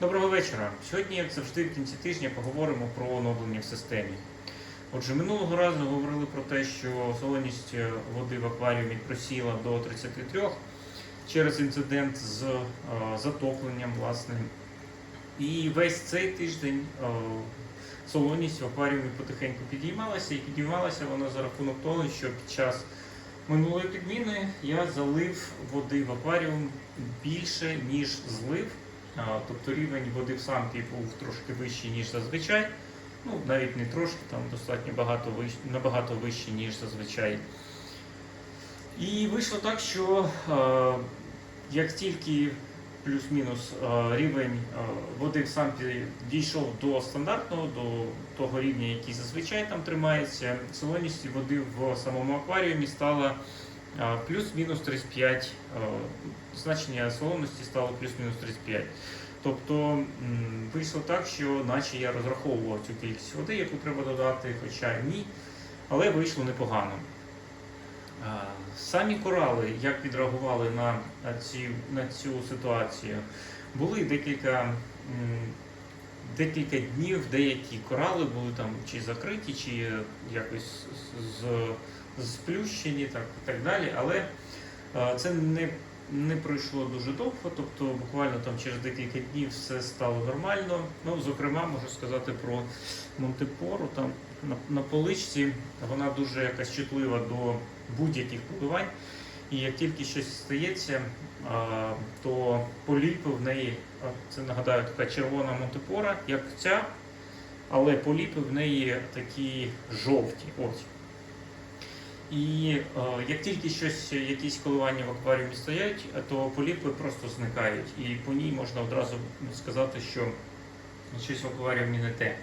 Доброго вечора. Сьогодні, як завжди, в кінці тижня поговоримо про оновлення в системі. Отже, минулого разу говорили про те, що солоність е, води в акваріумі просіла до 33 через інцидент з е, затопленням, власне. І весь цей тиждень е, солоність в акваріумі потихеньку підіймалася, і підіймалася вона за рахунок того, що під час минулої підміни я залив води в акваріум більше, ніж злив. Тобто рівень води в сампі був трошки вищий, ніж зазвичай. Ну, навіть не трошки, там достатньо багато вищ... набагато вищий, ніж зазвичай. І вийшло так, що як тільки плюс-мінус рівень води в сампі дійшов до стандартного, до того рівня, який зазвичай там тримається, солоність води в самому акваріумі стала плюс-мінус 35, е, значення солоності стало плюс-мінус 35. Тобто вийшло так, що наче я розраховував цю кількість води, яку треба додати, хоча ні, але вийшло непогано. Самі корали, як відреагували на, цю, на цю ситуацію, були декілька, декілька днів, деякі корали були там чи закриті, чи якось з- сплющені, так, і так далі. Але це не, не пройшло дуже довго, тобто буквально там через декілька днів все стало нормально. Ну, зокрема, можу сказати про Монтепору. Там на, на поличці вона дуже якась чутлива до будь-яких поливань. І як тільки щось стається, то поліпи в неї, це нагадаю, така червона монтепора, як ця, але поліпи в неї такі жовті. Ось. І е, як тільки щось, якісь коливання в акваріумі стоять, то поліпи просто зникають. І по ній можна одразу сказати, що щось в акваріумі не те.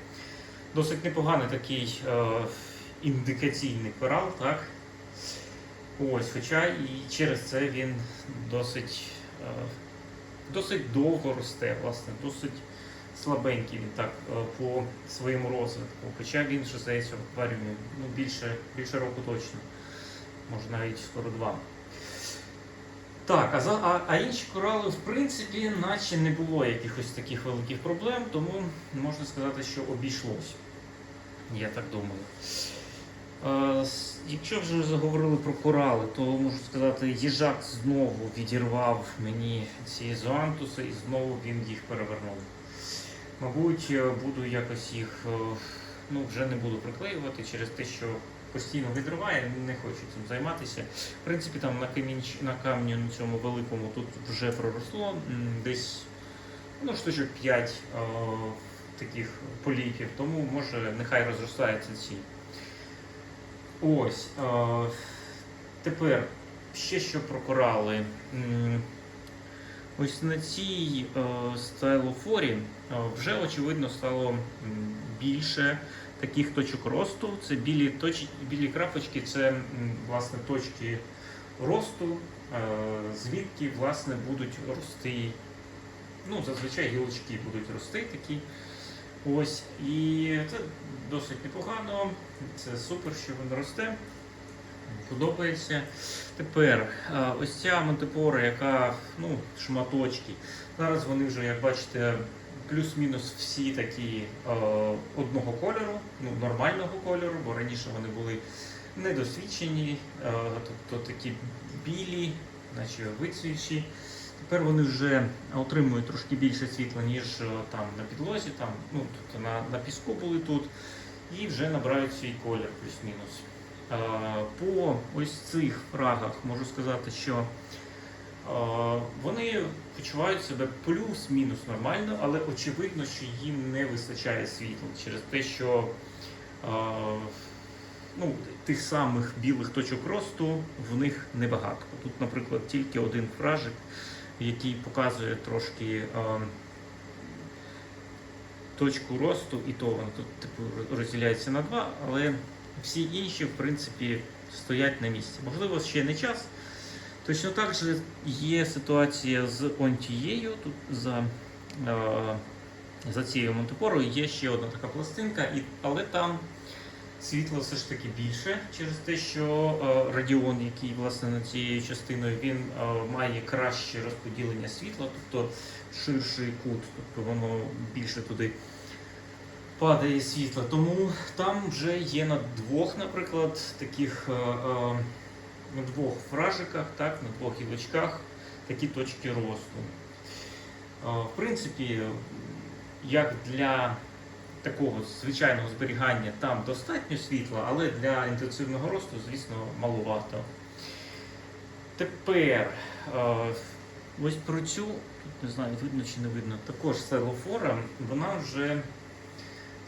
Досить непоганий такий е, індикаційний корал, так? Ось, хоча і через це він досить, е, досить довго росте, власне, досить слабенький він так по своєму розвитку. Хоча він вже здається в акваріумі ну, більше, більше року точно, може навіть скоро два. Так, а, за, а, а інші корали, в принципі, наче не було якихось таких великих проблем, тому можна сказати, що обійшлось. Я так думаю. Е, Якщо вже заговорили про корали, то можу сказати, їжак знову відірвав мені ці зоантуси і знову він їх перевернув. Мабуть, е, буду якось їх, е, ну вже не буду приклеювати через те, що постійно відриває, не хочу цим займатися. В принципі, там на камінч, на камні на цьому великому тут вже проросло десь ну, штучок 5 е, таких поліпів, тому може нехай розростаються ці. Ось. Е, тепер ще що про корали. Ось на цій е, стайлофорі вже очевидно стало більше таких точок росту. Це білі, точ, білі крапочки, це власне точки росту, е, звідки власне будуть рости. Ну, зазвичай гілочки будуть рости такі. Ось. І це досить непогано. Це супер, що він росте. Подобається. Тепер е, ось ця монтепора, яка ну, шматочки. Зараз вони вже, як бачите, плюс-мінус всі такі е, одного кольору, ну, нормального кольору, бо раніше вони були недосвідчені, е, тобто такі білі, наче вицвівші. Тепер вони вже отримують трошки більше світла, ніж е, там на підлозі, там, ну, тобто на, на піску були тут, і вже набирають свій колір плюс-мінус. Е, По ось цих фрагах можу сказати, що е, вони почувають себе плюс-мінус нормально, але очевидно, що їм не вистачає світла через те, що е, ну, тих самих білих точок росту в них небагато. Тут, наприклад, тільки один фражик, який показує трошки е, точку росту, і то воно тут типу розділяється на два, але всі інші, в принципі, стоять на місці. Можливо, ще не час. Точно так же є ситуація з онтією. Тут за, е, за цією монтепорою є ще одна така пластинка, і, але там світла все ж таки більше через те, що е, радіон, який власне над цією частиною, він е, має краще розподілення світла, тобто ширший кут, тобто воно більше туди падає світло. Тому там вже є на двох, наприклад, таких е, е, на двох фражиках, так, на двох гілочках такі точки росту. Е, В принципі, як для такого звичайного зберігання там достатньо світла, але для інтенсивного росту, звісно, маловато. Тепер е, ось про цю, тут не знаю, видно чи не видно, також селофора, вона вже,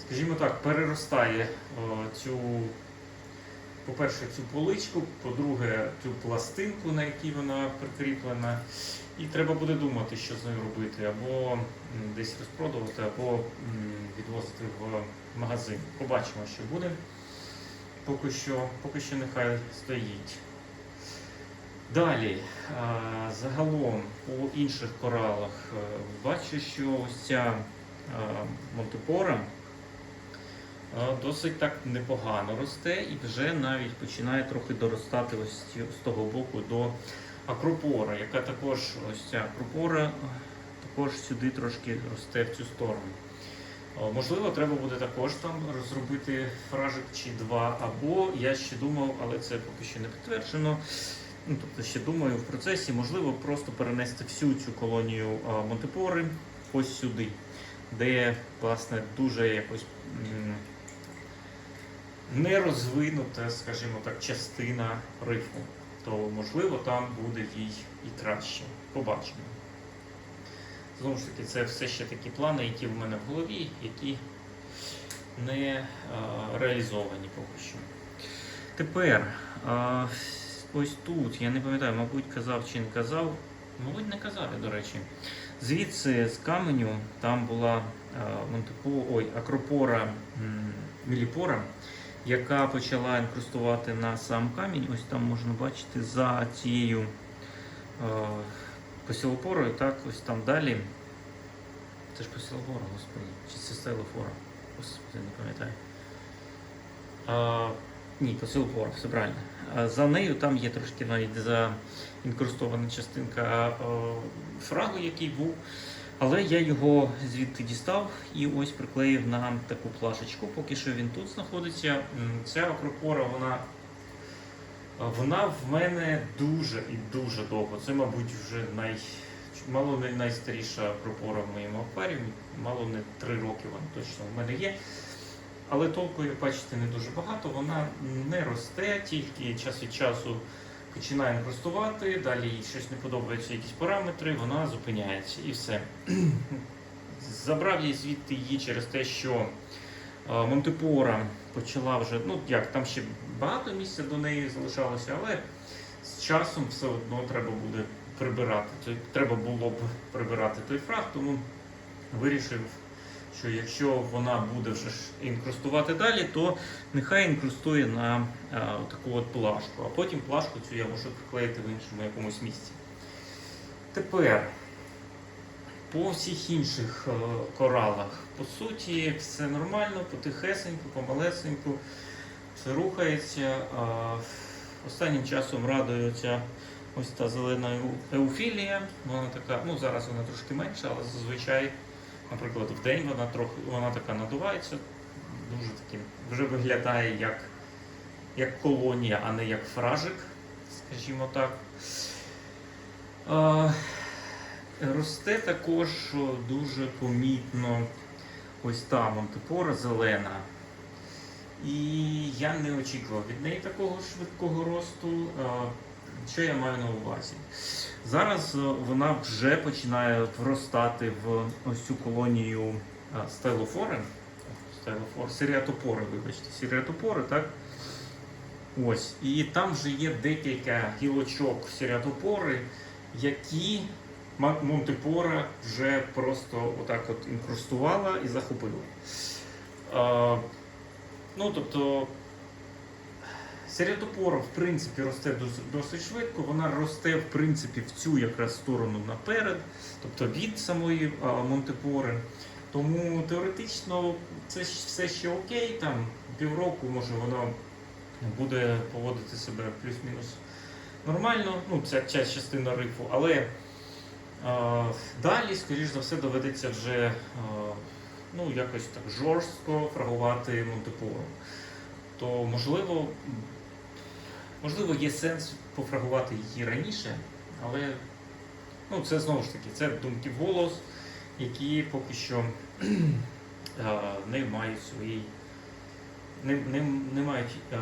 скажімо так, переростає е, цю, по-перше, цю поличку, по-друге, цю пластинку, на якій вона прикріплена. І треба буде думати, що з нею робити, або десь розпродувати, або відвозити в магазин. Побачимо, що буде. Поки що, поки що нехай стоїть. Далі, загалом по інших коралах е, бачу, що ось ця а, монтепора досить так непогано росте і вже навіть починає трохи доростати ось з того боку до акропора, яка також ось ця акропора е, також сюди трошки росте в цю сторону. Можливо, треба буде також там розробити фражик чи два, або я ще думав, але це поки що не підтверджено. Ну, тобто ще думаю в процесі, можливо, просто перенести всю цю колонію монтепори ось сюди, де, власне, дуже якось не розвинута, скажімо так, частина рифу. То можливо там буде їй і краще. Побачимо. Знову ж таки, це все ще такі плани, які в мене в голові, які не е, реалізовані поки що. Тепер, е, ось тут, я не пам'ятаю, мабуть, казав чи не казав. Мабуть, не казав, я, до речі. Звідси з каменю там була е, Монтепо, ой, акропора міліпора, яка почала інкрустувати на сам камінь. Ось там можна бачити за цією е, посілопорою, так, ось там далі. Це ж посілопора, господи, чи це стелофора? Господи, не пам'ятаю. А, ні, посілопора, все правильно. За нею там є трошки навіть заінкрустована частинка а, фрагу, який був. Але я його звідти дістав і ось приклеїв на таку плашечку. Поки що він тут знаходиться. Ця акропора, вона, вона в мене дуже і дуже довго. Це, мабуть, вже най, мало не найстаріша акропора в моєму акваріумі. Мало не три роки вона точно в мене є. Але толку, як бачите, не дуже багато. Вона не росте, тільки час від часу починає інкрустувати, далі їй щось не подобається, якісь параметри, вона зупиняється і все. Забрав я звідти її через те, що е, Монтепора почала вже, ну як, там ще багато місця до неї залишалося, але з часом все одно треба буде прибирати. Треба було б прибирати той фраг, тому вирішив, що якщо вона буде вже інкрустувати далі, то нехай інкрустує на а, таку от плашку, а потім плашку цю я можу приклеїти в іншому якомусь місці. Тепер по всіх інших е, коралах, по суті, все нормально, потихесеньку, помалесеньку, все рухається. А, Останнім часом радує ця ось та зелена еуфілія. Вона така, ну зараз вона трошки менша, але зазвичай, наприклад, в день вона трохи вона така надувається, дуже таким, вже виглядає як, як колонія, а не як фражик, скажімо так. А, росте також дуже помітно ось та монтепора зелена. І я не очікував від неї такого швидкого росту. А, Що я маю на увазі? Зараз е, вона вже починає вростати в ось цю колонію а, стелофори. Стелофор, сиріатопори, вибачте, сиріатопори, так? Ось. І там вже є декілька гілочок сиріатопори, які Монтепора вже просто отак от інкрустувала і захопила. А, ну, тобто, Серіатопора, в принципі, росте досить швидко. Вона росте, в принципі, в цю якраз сторону наперед, тобто від самої Монтепори. Тому теоретично це все ще окей, там півроку, може воно буде поводити себе плюс-мінус нормально, ну, ця частина рифу, але е, далі, скоріш за все, доведеться вже е, ну, якось так жорстко фрагувати Монтепору. То можливо, можливо, є сенс пофрагувати її раніше, але ну, це знову ж таки це думки голос, які поки що е, не мають своєї, не, не, не мають е,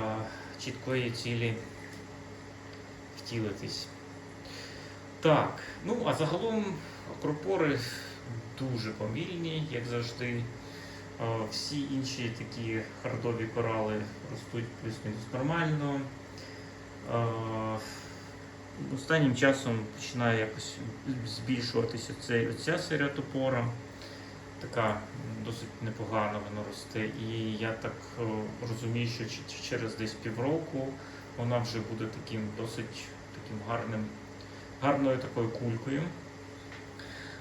чіткої цілі втілитись. Так, ну а загалом акропори дуже повільні, як завжди. Е, Всі інші такі хардові корали ростуть плюс-мінус нормально. Е, Останнім часом починає якось збільшуватися ця серія топора. Така досить непогано вона росте. І я так е, розумію, що через десь півроку вона вже буде таким досить таким гарним, гарною такою кулькою.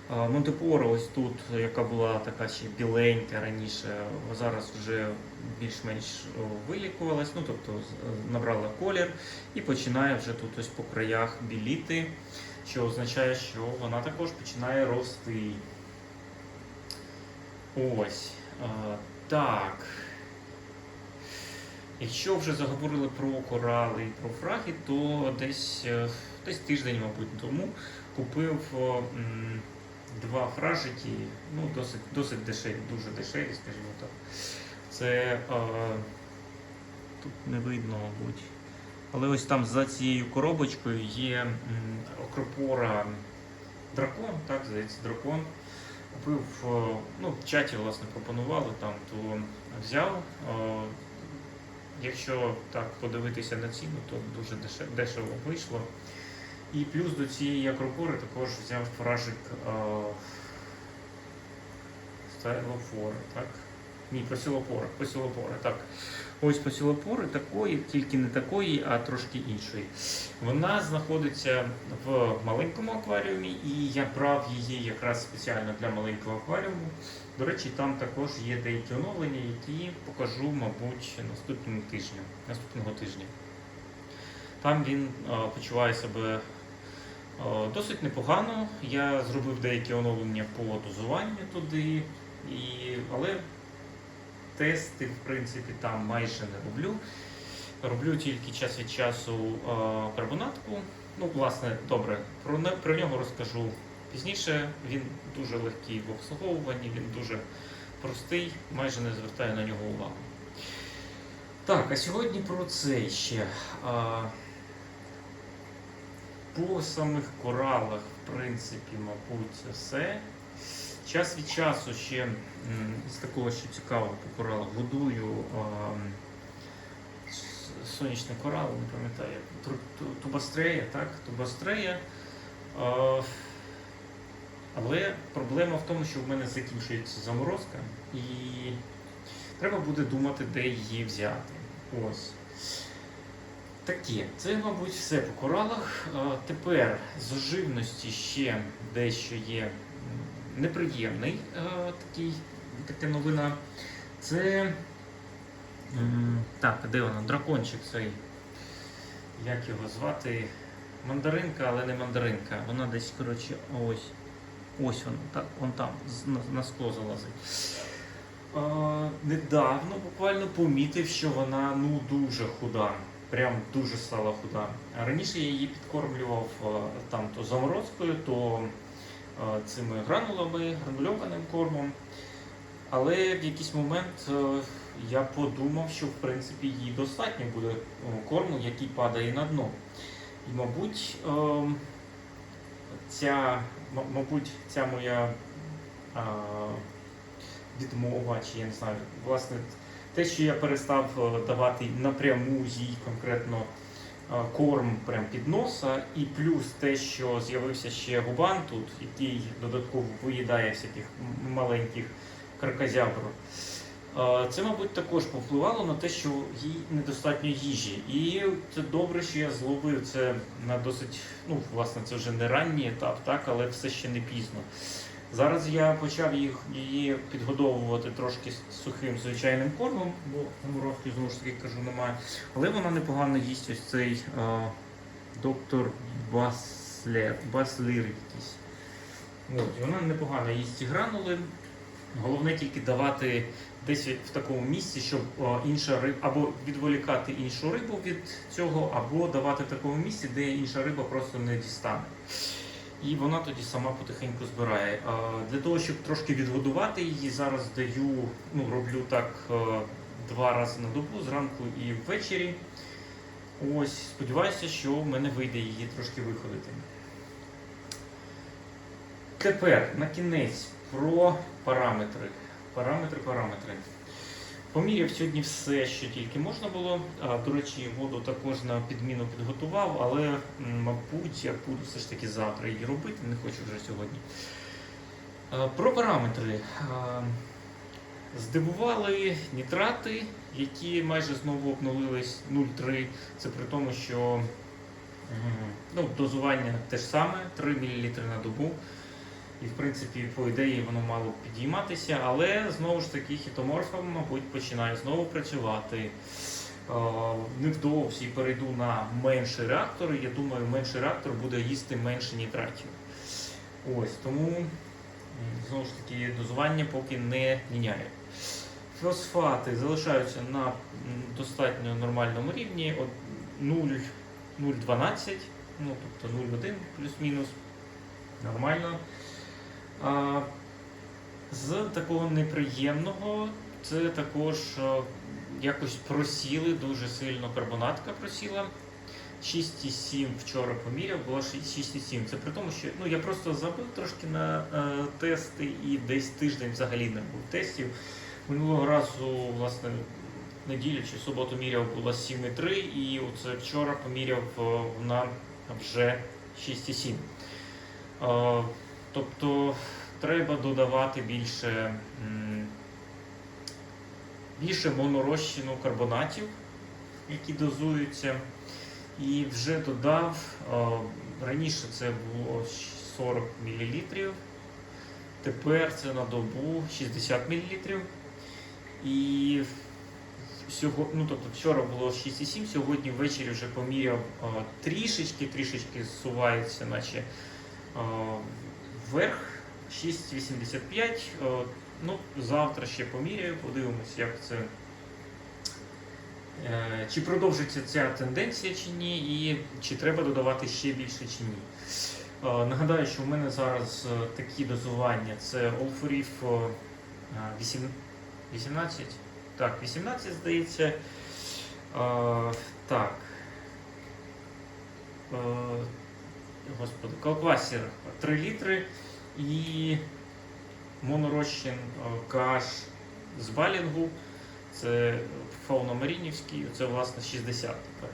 А, Монтепоро ось тут, яка була така ще біленька раніше, зараз вже більш-менш вилікувалась, ну тобто набрала колір і починає вже тут ось по краях біліти, що означає, що вона також починає рости. Ось. Так. Якщо вже заговорили про корали і про фраги, то десь, е, десь тиждень, мабуть, тому купив два фражики, ну, досить, досить дешеві, дуже дешеві, скажімо так. Це е, тут не видно, мабуть. Але ось там за цією коробочкою є окропора дракон, так, здається, дракон. Купив, е, ну, в чаті, власне, пропонували там, то взяв. Е, Якщо так подивитися на ціну, то дуже дешево вийшло. І плюс до цієї акропори також взяв фражик е, стайлофори, так? Ні, посілопори, посілопори, так. Ось посілопори такої, тільки не такої, а трошки іншої. Вона знаходиться в маленькому акваріумі, і я брав її якраз спеціально для маленького акваріуму. До речі, там також є деякі оновлення, які покажу, мабуть, наступного тижня. Наступного тижня. Там він е, почуває себе досить непогано. Я зробив деякі оновлення по дозуванню туди, і, але тести, в принципі, там майже не роблю. Роблю тільки час від часу е, карбонатку. Ну, власне, добре, про, про нього розкажу пізніше. Він дуже легкий в обслуговуванні, він дуже простий, майже не звертаю на нього увагу. Так, а сьогодні про це ще. По самих коралах, в принципі, мабуть, все. Час від часу ще з такого, що цікавого по коралах, годую сонячний корал, не пам'ятаю, тубастрея, так? Тубастрея. Але проблема в тому, що в мене закінчується заморозка, і треба буде думати, де її взяти. Ось. Таке, це, мабуть, все по коралах. Тепер з живності ще дещо є неприємний такий, така новина. Це. Так, де вона? Дракончик цей. Як його звати? Мандаринка, але не мандаринка. Вона десь, коротше, ось. Ось вона, так, вон там, на скло залазить. Недавно буквально помітив, що вона ну дуже худа. Прям дуже стала худа. Раніше я її підкормлював там то заморозкою, то цими гранулами, гранульованим кормом. Але в якийсь момент е, я подумав, що в принципі їй достатньо буде корму, який падає на дно. І, мабуть, ця, мабуть, ця моя відмова, чи я не знаю, власне, те, що я перестав е, давати напряму їй конкретно е, корм прям під носа, і плюс те, що з'явився ще губан тут, який додатково виїдає всяких маленьких кракозябр. Е, Це, мабуть, також повпливало на те, що їй недостатньо їжі. І це добре, що я зловив це на досить, ну, власне, це вже не ранній етап, так, але все ще не пізно. Зараз я почав їх, її підгодовувати трошки сухим звичайним кормом, бо морозки, знову ж таки кажу, немає. Але вона непогано їсть ось цей е, доктор Баслер, Баслір якийсь. От, і вона непогано їсть гранули. Головне тільки давати десь в такому місці, щоб інша риба або відволікати іншу рибу від цього, або давати в такому місці, де інша риба просто не дістане. І вона тоді сама потихеньку збирає. Для того, щоб трошки відгодувати її, зараз даю, ну, роблю так е, два рази на добу, зранку і ввечері. Ось, сподіваюся, що в мене вийде її трошки виходити. Тепер на кінець про параметри. Параметри, параметри. Поміряв сьогодні все, що тільки можна було. До речі, воду також на підміну підготував, але, мабуть, я буду все ж таки завтра її робити, не хочу вже сьогодні. Про параметри. Здивували нітрати, які майже знову обнулились 0,3. Це при тому, що ну, дозування те ж саме, 3 мл на добу. І в принципі, по ідеї, воно мало б підійматися, але знову ж таки хітоморфа, мабуть, починає знову працювати. Е, Невдовзі перейду на менший реактор. Я думаю, менший реактор буде їсти менше нітратів. Ось тому знову ж таки дозування поки не міняє. Фосфати залишаються на достатньо нормальному рівні от 0, 0,12, ну тобто 0,1 плюс-мінус. Нормально. З такого неприємного це також якось просіли дуже сильно карбонатка просіла. 6,7 вчора поміряв, було 6,7. Це при тому, що ну, я просто забив трошки на е, тести і десь тиждень взагалі не був тестів. Минулого разу, власне, неділю чи суботу міряв було 7,3 і оце вчора поміряв е, на вже 6,7. Е, Тобто треба додавати більше, більше монорозчину карбонатів, які дозуються. І вже додав, раніше це було 40 мл, тепер це на добу 60 мл. І сьогодні, ну, тобто вчора було 6,7, сьогодні ввечері вже поміряв трішечки, трішечки зсувається, наче вверх 6,85. Е, Ну, завтра ще поміряю, подивимось, як це. е, Чи продовжиться ця тенденція чи ні, і чи треба додавати ще більше чи ні. Е, Нагадаю, що в мене зараз такі дозування: це Олфорів 18, так, 18, здається. Так. Господи, Калквасір 3 літри і монорозчин е, каш з балінгу. Це фауно-марінівський, це власне 60 тепер.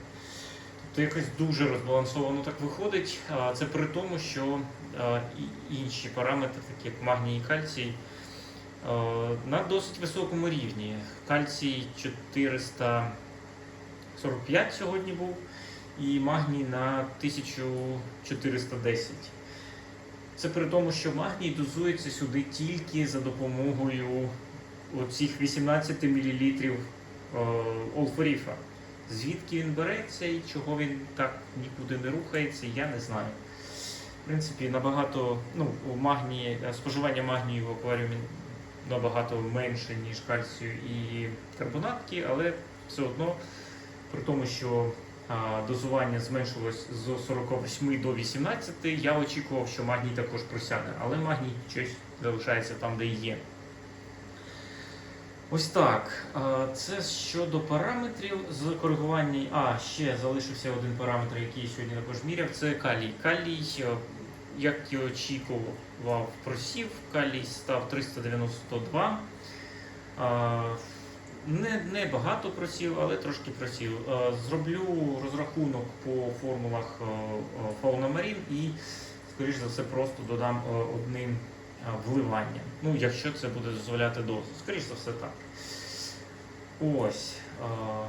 Тобто якось дуже розбалансовано так виходить. Це при тому, що е, інші параметри, такі як магній і кальцій, е, на досить високому рівні. Кальцій 445 сьогодні був, і магній на 1410. Це при тому, що магній дозується сюди тільки за допомогою оцих 18 мл олфоріфа. Звідки він береться і чого він так нікуди не рухається, я не знаю. В принципі, набагато ну, у магнії, споживання магнію в акваріумі набагато менше, ніж кальцію і карбонатки, але все одно, при тому, що дозування зменшилось з 48 до 18, я очікував, що магній також просяде, але магній щось залишається там, де є. Ось так. Це щодо параметрів з коригування. А, ще залишився один параметр, який я сьогодні також міряв, це калій. Калій, е, як і очікував, просів. Калій став 392. Не, не багато просів, але трошки просів. Е, Зроблю розрахунок по формулах Fauna Marine і, скоріш за все, просто додам е, одним е, вливанням. Ну, якщо це буде дозволяти дозу. Скоріш за все так. Ось. е,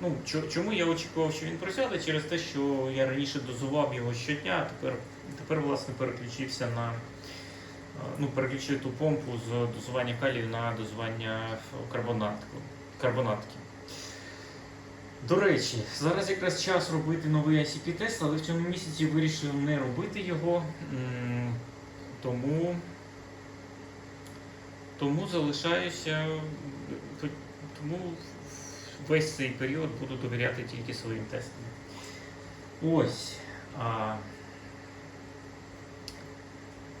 Ну, чому я очікував, що він просяде? Через те, що я раніше дозував його щодня, тепер, тепер власне, переключився на ну, переключили ту помпу з дозування калію на дозування карбонатку, карбонатки. До речі, зараз якраз час робити новий ICP-тест, але в цьому місяці вирішив не робити його. Тому, тому залишаюся, тому весь цей період буду довіряти тільки своїм тестам. Ось. А,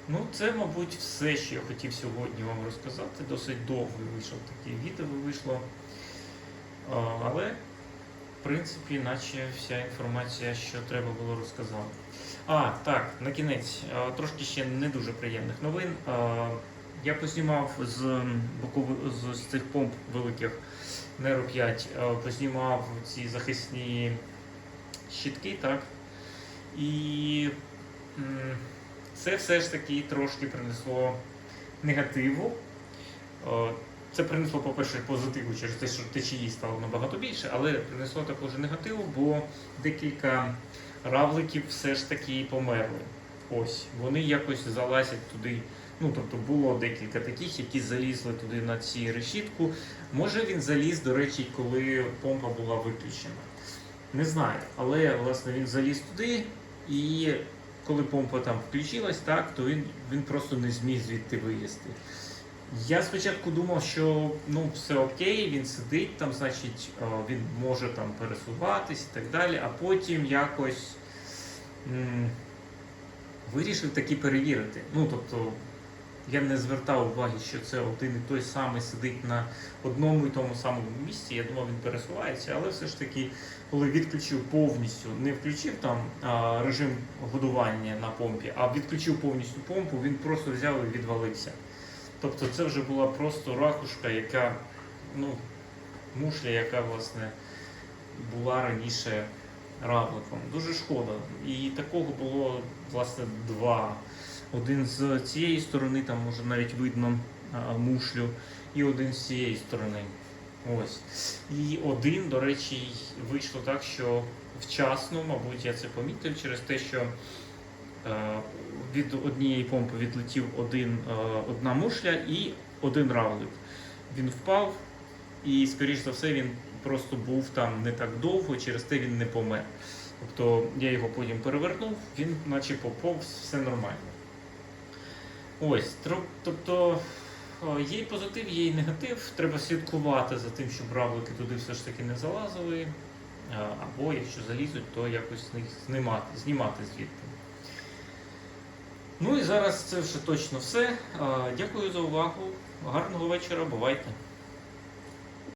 ну, це, мабуть, все, що я хотів сьогодні вам розказати. Досить довго вийшов таке відео вийшло. Але, в принципі, наче вся інформація, що треба було, розказав. А, так, на кінець, трошки ще не дуже приємних новин. Я познімав з з, цих помп великих Nero 5, познімав ці захисні щитки, так. І це все ж таки трошки принесло негативу. Це принесло, по-перше, позитиву через те, що течії стало набагато більше, але принесло також негативу, бо декілька равликів все ж таки померли. Ось, вони якось залазять туди. Ну, тобто було декілька таких, які залізли туди на ці решітку. Може він заліз, до речі, коли помпа була виключена. Не знаю, але власне він заліз туди, і коли помпа там включилась, так, то він, він просто не зміг звідти вилізти. Я спочатку думав, що ну, все окей, він сидить там, значить, е, він може там пересуватись і так далі, а потім якось м, вирішив таки перевірити. Ну, тобто, я не звертав уваги, що це один і той самий сидить на одному і тому самому місці. Я думав, він пересувається, але все ж таки, коли відключив повністю, не включив там а, режим годування на помпі, а відключив повністю помпу, він просто взяв і відвалився. Тобто це вже була просто ракушка, яка, ну, мушля, яка власне була раніше равликом. Дуже шкода. І такого було власне два. Один з цієї сторони, там може навіть видно мушлю, і один з цієї сторони. Ось. І один, до речі, вийшло так, що вчасно, мабуть, я це помітив через те, що е, від однієї помпи відлетів один, е, одна мушля і один равлик. Він впав, і, скоріш за все, він просто був там не так довго, через те він не помер. Тобто я його потім перевернув, він наче поповз, все нормально. Ось, тобто є і позитив, є і негатив. Треба слідкувати за тим, щоб равлики туди все ж таки не залазили. Або якщо залізуть, то якось знімати, знімати звідти. Ну і зараз це вже точно все. Дякую за увагу. Гарного вечора, бувайте!